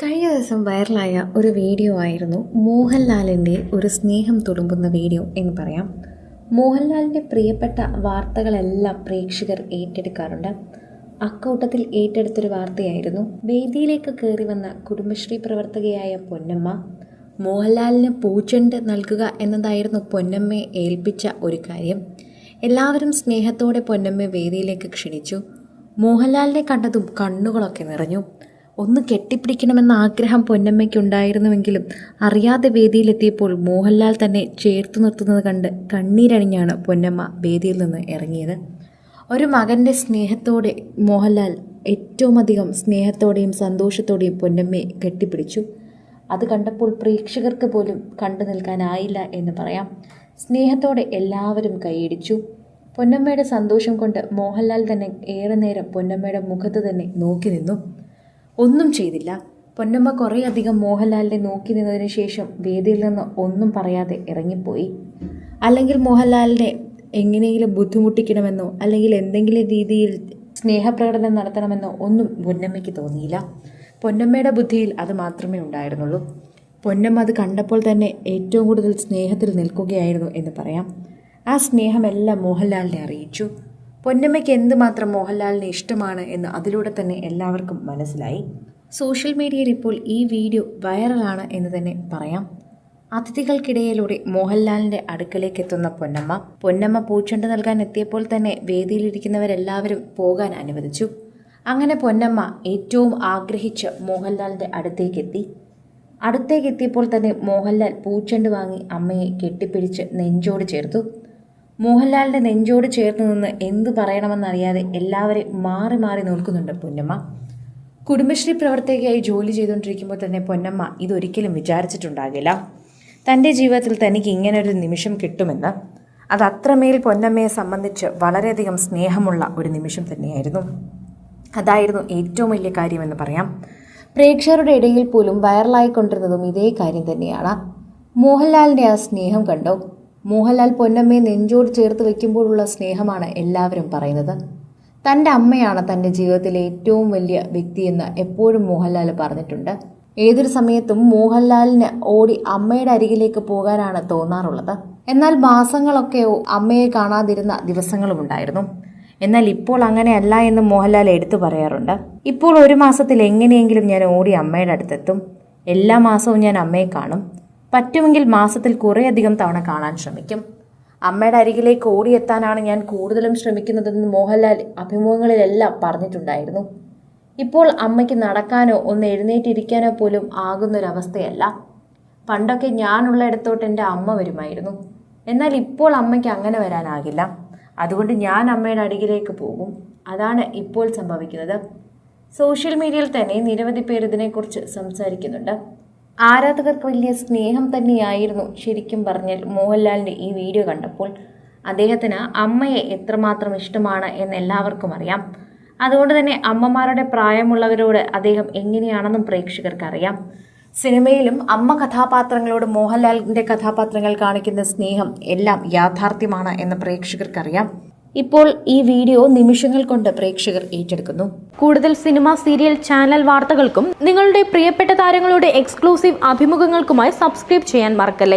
കഴിഞ്ഞ ദിവസം വൈറലായ ഒരു വീഡിയോ ആയിരുന്നു മോഹൻലാലിന്റെ ഒരു സ്നേഹം തുളുമ്പുന്ന വീഡിയോ എന്ന് പറയാം. മോഹൻലാലിന്റെ പ്രിയപ്പെട്ട വാർത്തകളെല്ലാം പ്രേക്ഷകർ ഏറ്റെടുക്കാറുണ്ട്. അക്കൂട്ടത്തിൽ ഏറ്റെടുത്തൊരു വാർത്തയായിരുന്നു. വേദിയിലേക്ക് കയറി വന്ന കുടുംബശ്രീ പ്രവർത്തകയായ പൊന്നമ്മ മോഹൻലാലിന് പൂച്ചെണ്ട് നൽകുക എന്നതായിരുന്നു പൊന്നമ്മയെ ഏൽപ്പിച്ച ഒരു കാര്യം. എല്ലാവരും സ്നേഹത്തോടെ പൊന്നമ്മയെ വേദിയിലേക്ക് ക്ഷണിച്ചു. മോഹൻലാലിനെ കണ്ടതും കണ്ണുകളൊക്കെ നിറഞ്ഞു. ഒന്ന് കെട്ടിപ്പിടിക്കണമെന്ന ആഗ്രഹം പൊന്നമ്മയ്ക്കുണ്ടായിരുന്നുവെങ്കിലും അറിയാതെ വേദിയിലെത്തിയപ്പോൾ മോഹൻലാൽ തന്നെ ചേർത്തു നിർത്തുന്നത് കണ്ട് കണ്ണീരണിഞ്ഞാണ് പൊന്നമ്മ വേദിയിൽ നിന്ന് ഇറങ്ങിയത്. ഒരു മകന്റെ സ്നേഹത്തോടെ മോഹൻലാൽ ഏറ്റവും അധികം സ്നേഹത്തോടെയും സന്തോഷത്തോടെയും പൊന്നമ്മയെ കെട്ടിപ്പിടിച്ചു. അത് കണ്ടപ്പോൾ പ്രേക്ഷകർക്ക് പോലും കണ്ടു നിൽക്കാനായില്ല എന്ന് പറയാം. സ്നേഹത്തോടെ എല്ലാവരും കൈയടിച്ചു. പൊന്നമ്മയുടെ സന്തോഷം കൊണ്ട് മോഹൻലാൽ തന്നെ ഏറെ നേരം പൊന്നമ്മയുടെ മുഖത്ത് തന്നെ നോക്കി നിന്നു. ഒന്നും ചെയ്തില്ല. പൊന്നമ്മ കുറേയധികം മോഹൻലാലിനെ നോക്കി നിന്നതിന് ശേഷം വേദിയിൽ നിന്ന് ഒന്നും പറയാതെ ഇറങ്ങിപ്പോയി. അല്ലെങ്കിൽ മോഹൻലാലിനെ എങ്ങനെയെങ്കിലും ബുദ്ധിമുട്ടിക്കണമെന്നോ അല്ലെങ്കിൽ എന്തെങ്കിലും രീതിയിൽ സ്നേഹപ്രകടനം നടത്തണമെന്നോ ഒന്നും പൊന്നമ്മയ്ക്ക് തോന്നിയില്ല. പൊന്നമ്മയുടെ ബുദ്ധിയിൽ അത് മാത്രമേ ഉണ്ടായിരുന്നുള്ളൂ. പൊന്നമ്മ അത് കണ്ടപ്പോൾ തന്നെ ഏറ്റവും കൂടുതൽ സ്നേഹത്തിൽ നിൽക്കുകയായിരുന്നു എന്ന് പറയാം. ആ സ്നേഹമെല്ലാം മോഹൻലാലിനെ അറിയിച്ചു. പൊന്നമ്മയ്ക്ക് എന്തുമാത്രം മോഹൻലാലിനെ ഇഷ്ടമാണ് എന്ന് അതിലൂടെ തന്നെ എല്ലാവർക്കും മനസ്സിലായി. സോഷ്യൽ മീഡിയയിൽ ഇപ്പോൾ ഈ വീഡിയോ വൈറലാണ് എന്ന് തന്നെ പറയാം. അതിഥികൾക്കിടയിലൂടെ മോഹൻലാലിന്റെ അടുക്കലേക്ക് എത്തുന്ന പൊന്നമ്മ പൊന്നമ്മ പൂച്ചെണ്ട് നൽകാൻ എത്തിയപ്പോൾ തന്നെ വേദിയിലിരിക്കുന്നവരെല്ലാവരും പോകാൻ അനുവദിച്ചു. അങ്ങനെ പൊന്നമ്മ ഏറ്റവും ആഗ്രഹിച്ച് മോഹൻലാലിന്റെ അടുത്തേക്കെത്തി. അടുത്തേക്കെത്തിയപ്പോൾ തന്നെ മോഹൻലാൽ പൂച്ചെണ്ട് വാങ്ങി അമ്മയെ കെട്ടിപ്പിടിച്ച് നെഞ്ചോട് ചേർത്തു. മോഹൻലാലിന്റെ നെഞ്ചോട് ചേർന്ന് നിന്ന് എന്ത് പറയണമെന്നറിയാതെ എല്ലാവരെയും മാറി മാറി നോക്കുന്നുണ്ട് പൊന്നമ്മ. കുടുംബശ്രീ പ്രവർത്തകയായി ജോലി ചെയ്തുകൊണ്ടിരിക്കുമ്പോൾ തന്നെ പൊന്നമ്മ ഇതൊരിക്കലും വിചാരിച്ചിട്ടുണ്ടാകില്ല. തന്റെ ജീവിതത്തിൽ തനിക്ക് ഇങ്ങനൊരു നിമിഷം കിട്ടുമെന്ന്. അത് അത്രമേൽ പൊന്നമ്മയെ സംബന്ധിച്ച് വളരെയധികം സ്നേഹമുള്ള ഒരു നിമിഷം തന്നെയായിരുന്നു. അതായിരുന്നു ഏറ്റവും വലിയ കാര്യമെന്ന് പറയാം. പ്രേക്ഷകരുടെ ഇടയിൽ പോലും വൈറലായിക്കൊണ്ടിരുന്നതും ഇതേ കാര്യം തന്നെയാണ്. മോഹൻലാലിന്റെ ആ സ്നേഹം കണ്ടോ? മോഹൻലാൽ പൊന്നമ്മയെ നെഞ്ചോട് ചേർത്ത് വെക്കുമ്പോഴുള്ള സ്നേഹമാണ് എല്ലാവരും പറയുന്നത്. തന്റെ അമ്മയാണ് തന്റെ ജീവിതത്തിലെ ഏറ്റവും വലിയ വ്യക്തിയെന്ന് എപ്പോഴും മോഹൻലാൽ പറഞ്ഞിട്ടുണ്ട്. ഏതൊരു സമയത്തും മോഹൻലാലിന് ഓടി അമ്മയുടെ അരികിലേക്ക് പോകാനാണ് തോന്നാറുള്ളത്. എന്നാൽ മാസങ്ങളൊക്കെ അമ്മയെ കാണാതിരുന്ന ദിവസങ്ങളും ഉണ്ടായിരുന്നു. എന്നാൽ ഇപ്പോൾ അങ്ങനെയല്ല എന്ന് മോഹൻലാൽ എടുത്തു പറയാറുണ്ട്. ഇപ്പോൾ ഒരു മാസത്തിൽ എങ്ങനെയെങ്കിലും ഞാൻ ഓടി അമ്മയുടെ അടുത്തെത്തും. എല്ലാ മാസവും ഞാൻ അമ്മയെ കാണും. പറ്റുമെങ്കിൽ മാസത്തിൽ കുറേയധികം തവണ കാണാൻ ശ്രമിക്കും. അമ്മയുടെ അരികിലേക്ക് ഓടിയെത്താനാണ് ഞാൻ കൂടുതലും ശ്രമിക്കുന്നതെന്ന് മോഹൻലാൽ അഭിമുഖങ്ങളിലെല്ലാം പറഞ്ഞിട്ടുണ്ടായിരുന്നു. ഇപ്പോൾ അമ്മയ്ക്ക് നടക്കാനോ ഒന്ന് എഴുന്നേറ്റിരിക്കാനോ പോലും ആകുന്നൊരവസ്ഥയല്ല. പണ്ടൊക്കെ ഞാനുള്ള ഇടത്തോട്ട് എന്റെ അമ്മ വരുമായിരുന്നു. എന്നാൽ ഇപ്പോൾ അമ്മയ്ക്ക് അങ്ങനെ വരാനാകില്ല. അതുകൊണ്ട് ഞാൻ അമ്മയുടെ അടികിലേക്ക് പോകും. അതാണ് ഇപ്പോൾ സംഭവിക്കുന്നത്. സോഷ്യൽ മീഡിയയിൽ തന്നെ നിരവധി പേർ ഇതിനെക്കുറിച്ച് സംസാരിക്കുന്നുണ്ട്. ആരാധകർക്ക് വലിയ സ്നേഹം തന്നെയായിരുന്നു ശരിക്കും പറഞ്ഞാൽ മോഹൻലാലിന്റെ ഈ വീഡിയോ കണ്ടപ്പോൾ. അദ്ദേഹത്തിന് അമ്മയെ എത്രമാത്രം ഇഷ്ടമാണ് എന്ന് എല്ലാവർക്കും അറിയാം. അതുകൊണ്ട് തന്നെ അമ്മമാരുടെ പ്രായമുള്ളവരോട് അദ്ദേഹം എങ്ങനെയാണെന്നും പ്രേക്ഷകർക്കറിയാം സിനിമയിലും അമ്മ കഥാപാത്രങ്ങളോട് മോഹൻലാലിന്റെ കഥാപാത്രങ്ങൾ കാണിക്കുന്ന സ്നേഹം എല്ലാം യാഥാർത്ഥ്യമാണ് എന്ന് പ്രേക്ഷകർക്കറിയാം. ഇപ്പോൾ ഈ വീഡിയോ നിമിഷങ്ങൾ കൊണ്ട് പ്രേക്ഷകർ ഏറ്റെടുക്കുന്നു. കൂടുതൽ സിനിമ സീരിയൽ ചാനൽ വാർത്തകൾക്കും നിങ്ങളുടെ പ്രിയപ്പെട്ട താരങ്ങളുടെ എക്സ്ക്ലൂസീവ് അഭിമുഖങ്ങൾക്കുമായി സബ്സ്ക്രൈബ് ചെയ്യാൻ മറക്കല്ലേ?